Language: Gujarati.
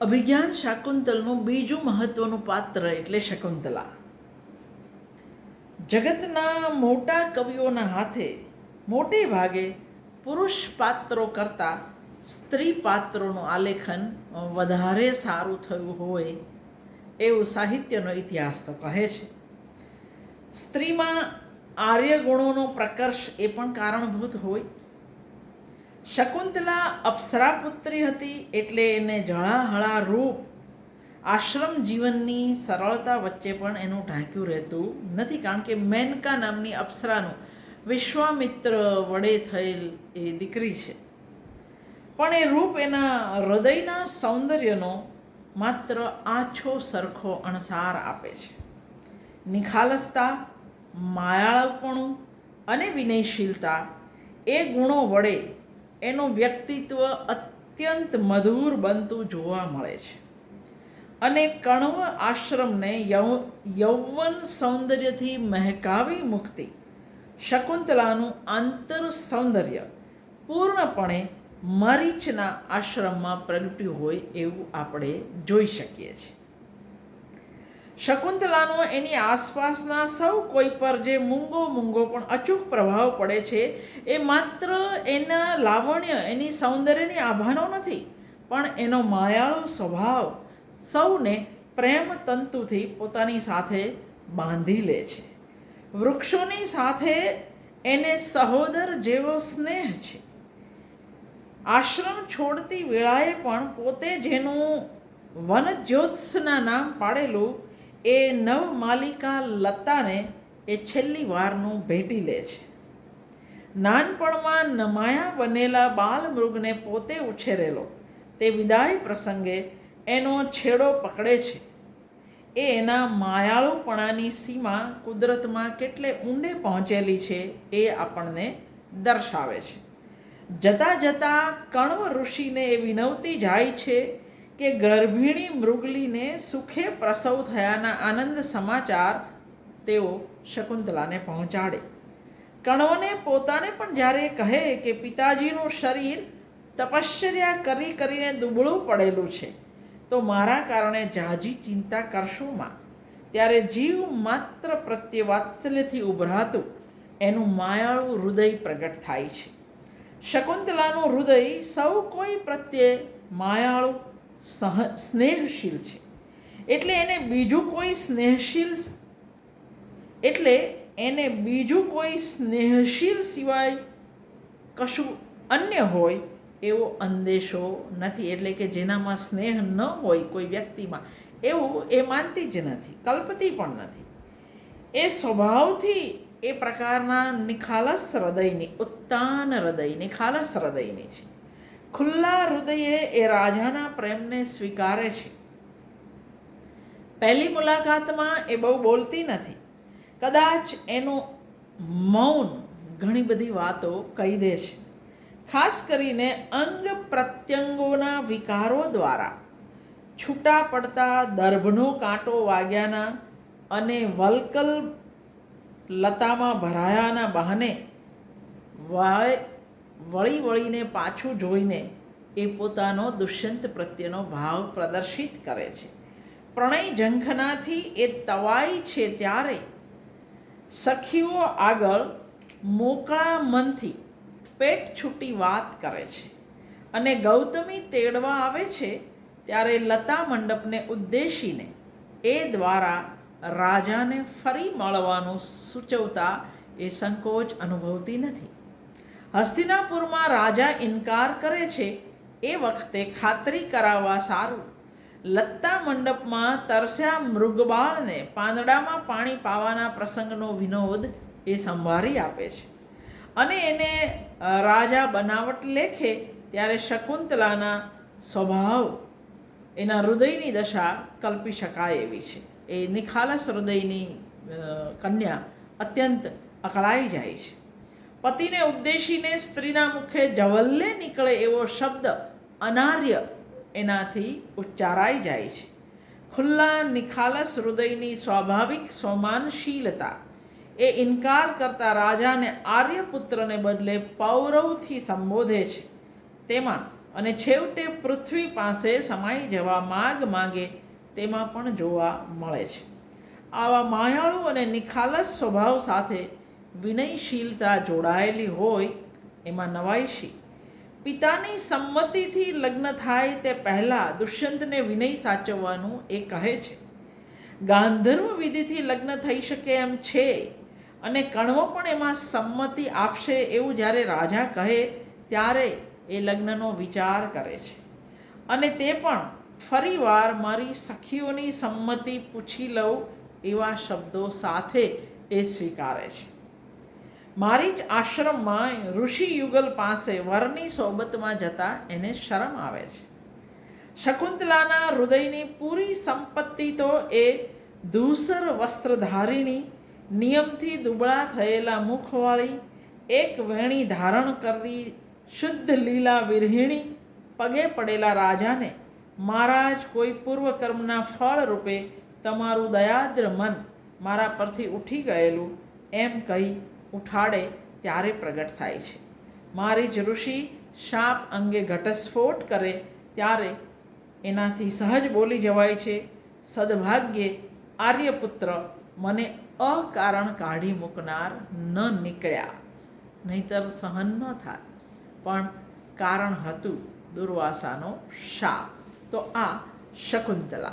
અભિજ્ઞાન શાકુંતલનું બીજું મહત્વનું પાત્ર એટલે શકુંતલા. જગતના મોટા કવિઓના હાથે મોટે ભાગે પુરુષ પાત્રો કરતાં સ્ત્રી પાત્રોનું આલેખન વધારે સારું થયું હોય એવું સાહિત્યનો ઇતિહાસ તો કહે છે. સ્ત્રીમાં આર્ય ગુણોનો પ્રકર્ષ એ પણ કારણભૂત હોય. શકુંતલા અપ્સરાપુત્રી હતી એટલે એને જળાહળા રૂપ આશ્રમ જીવનની સરળતા વચ્ચે પણ એનું ઢાંક્યું રહેતું નથી. કારણ કે મેનકા નામની અપ્સરાનું વિશ્વામિત્ર વડે થયેલ એ દીકરી છે. પણ એ રૂપ એના હૃદયના સૌંદર્યનો માત્ર આછો સરખો અણસાર આપે છે. નિખાલસતા, માયાળપણું અને વિનયશીલતા એ ગુણો વડે એનું વ્યક્તિત્વ અત્યંત મધુર બનતું જોવા મળે છે. અને કણવ આશ્રમને યૌવન સૌંદર્યથી મહેકાવી મુક્તિ, શકુંતલાનું આંતર સૌંદર્ય પૂર્ણપણે મરીચના આશ્રમમાં પ્રગટ્યું હોય એવું આપણે જોઈ શકીએ છીએ. શકુંતલાનો એની આસપાસના સૌ કોઈ પર જે મૂંગો મૂંગો પણ અચૂક પ્રભાવ પડે છે, એ માત્ર એના લાવણ્ય, એની સૌંદર્યની આભાનો નથી, પણ એનો માયાળો સ્વભાવ સૌને પ્રેમ તંતુથી પોતાની સાથે બાંધી લે છે. વૃક્ષોની સાથે એને સહોદર જેવો સ્નેહ છે. આશ્રમ છોડતી વેળાએ પણ પોતે જેનું વનજ્યોત્સના નામ પાડેલું એ નવમાલિકા લતાને એ છેલ્લી વારનું ભેટી લે છે. નાનપણમાં નમાયા બનેલા બાલમૃગને પોતે ઉછેરેલો, તે વિદાય પ્રસંગે એનો છેડો પકડે છે. એ એના માયાળુપણાની સીમા કુદરતમાં કેટલે ઊંડે પહોંચેલી છે એ આપણને દર્શાવે છે. જતાં જતાં કણવ ઋષિને એ વિનવતી જાય છે કે ગર્ભિણી મૃગલીને સુખે પ્રસવ થયાના આનંદ સમાચાર તેઓ શકુંતલાને પહોંચાડે. કણવને પોતાને પણ જ્યારે કહે કે પિતાજીનું શરીર તપશ્ચર્યા કરી કરીને દુબળું પડેલું છે, તો મારા કારણે જાજી ચિંતા કરશોમાં ત્યારે જીવ માત્ર પ્રત્યે વાત્સલ્યથી ઉભરાતું, એનું માયાળું હૃદય પ્રગટ થાય છે. શકુંતલાનું હૃદય સૌ કોઈ પ્રત્યે માયાળું સહ, સ્નેહશીલ છે. એટલે એને બીજું કોઈ સ્નેહશીલ એટલે એને બીજું કોઈ સ્નેહશીલ સિવાય કશું અન્ય હોય એવો અંદેશો નથી. એટલે કે જેનામાં સ્નેહ ન હોય કોઈ વ્યક્તિમાં, એવું એ માનતી જ નથી, કલ્પતી પણ નથી. એ સ્વભાવથી એ પ્રકારના નિખાલસ હૃદયની, ઉત્તાન હૃદય નિખાલસ હૃદયની છે. ખુલ્લા હૃદયે એ રાજાના પ્રેમને સ્વીકારે છે. પહેલી મુલાકાતમાં એ બહુ બોલતી નથી. કદાચ એનું મૌન ઘણી બધી વાતો કહી દે છે. ખાસ કરીને અંગ પ્રત્યંગોના વિકારો દ્વારા. છૂટા પડતા દર્ભનો કાંટો વાગ્યાના અને વલકલ લતામાં ભરાયાના બહાને વાળે વળી વળીને પાછું જોઈને એ પોતાનો દુષ્યંત પ્રત્યેનો ભાવ પ્રદર્શિત કરે છે. પ્રણય ઝંખનાથી એ તવાય છે ત્યારે સખીઓ આગળ મોકળા મનથી પેટ છૂટી વાત કરે છે અને ગૌતમી તેડવા આવે છે ત્યારે લતા મંડપને ઉદ્દેશીને એ દ્વારા રાજાને ફરી મળવાનું સૂચવતા એ સંકોચ અનુભવતી નથી. હસ્તિનાપુરમાં રાજા ઇનકાર કરે છે. એ વખતે ખાતરી કરાવવા સારું. લત્તા મંડપમાં તરસ્યા મૃગબાળને પાંદડામાં પાણી પાવાના પ્રસંગનો વિનોદ એ સંભાળી આપે છે. અને એને રાજા બનાવટ લેખે ત્યારે શકુંતલાના સ્વભાવ એના હૃદયની દશા કલ્પી શકાય એવી છે. એ નિખાલસ હૃદયની કન્યા અત્યંત અકળાઈ જાય છે. પતિને ઉપદેશીને સ્ત્રીના મુખે જવલ્લે નીકળે એવો શબ્દ અનાર્ય એનાથી ઉચ્ચારાઈ જાય છે. ખુલ્લા નિખાલસ હૃદયની સ્વાભાવિક સ્વમાનશીલતા એ ઇનકાર કરતા રાજાને આર્યપુત્રને બદલે પૌરવથી સંબોધે છે. તેમાં અને છેવટે પૃથ્વી પાસે સમાઈ જવા માગ માગે તેમાં પણ જોવા મળે છે. આવા માયાળુ અને નિખાલસ સ્વભાવ સાથે વિનયશીલતા જોડાયેલી હોય, એમાં નવાઈશી. પિતાની સંમતિથી લગ્ન થાય તે પહેલાં દુષ્યંતને વિનય સાચવવાનું એ કહે છે. ગાંધર્વ વિધિથી લગ્ન થઈ શકે એમ છે અને કણવો પણ એમાં સંમતિ આપશે એવું જ્યારે રાજા કહે ત્યારે એ લગ્નનો વિચાર કરે છે. અને તે પણ, ફરીવાર મારી સખીઓની સંમતિ પૂછી લઉં એવા શબ્દો સાથે એ સ્વીકારે છે. મારી જ આશ્રમમાં ઋષિ યુગલ પાસે વરની સોબતમાં જતા એને શરમ આવે છે. શકુંતલાના હૃદયની પૂરી સંપત્તિ તો એ ધૂસર વસ્ત્રધારિણી, નિયમથી દુબળા થયેલા મુખવાળી, એક વેણી ધારણ કરતી શુદ્ધ લીલા વિરહિણી, પગે પડેલા રાજાને મહારાજ કોઈ પૂર્વકર્મના ફળ રૂપે તમારું દયાદ્ર મન મારા પરથી ઉઠી ગયેલું એમ કહી ઉઠાડે ત્યારે પ્રગટ થાય છે. મારી જ ઋષિ શાપ અંગે ઘટસ્ફોટ કરે ત્યારે એનાથી સહજ બોલી જવાય છે, સદભાગ્યે આર્યપુત્ર મને અકારણ કાઢી મૂકનાર ન નીકળ્યા. નહીતર સહન ન થાત. પણ કારણ હતું દુર્વાસાનો શાપ. તો આ શકુંતલા.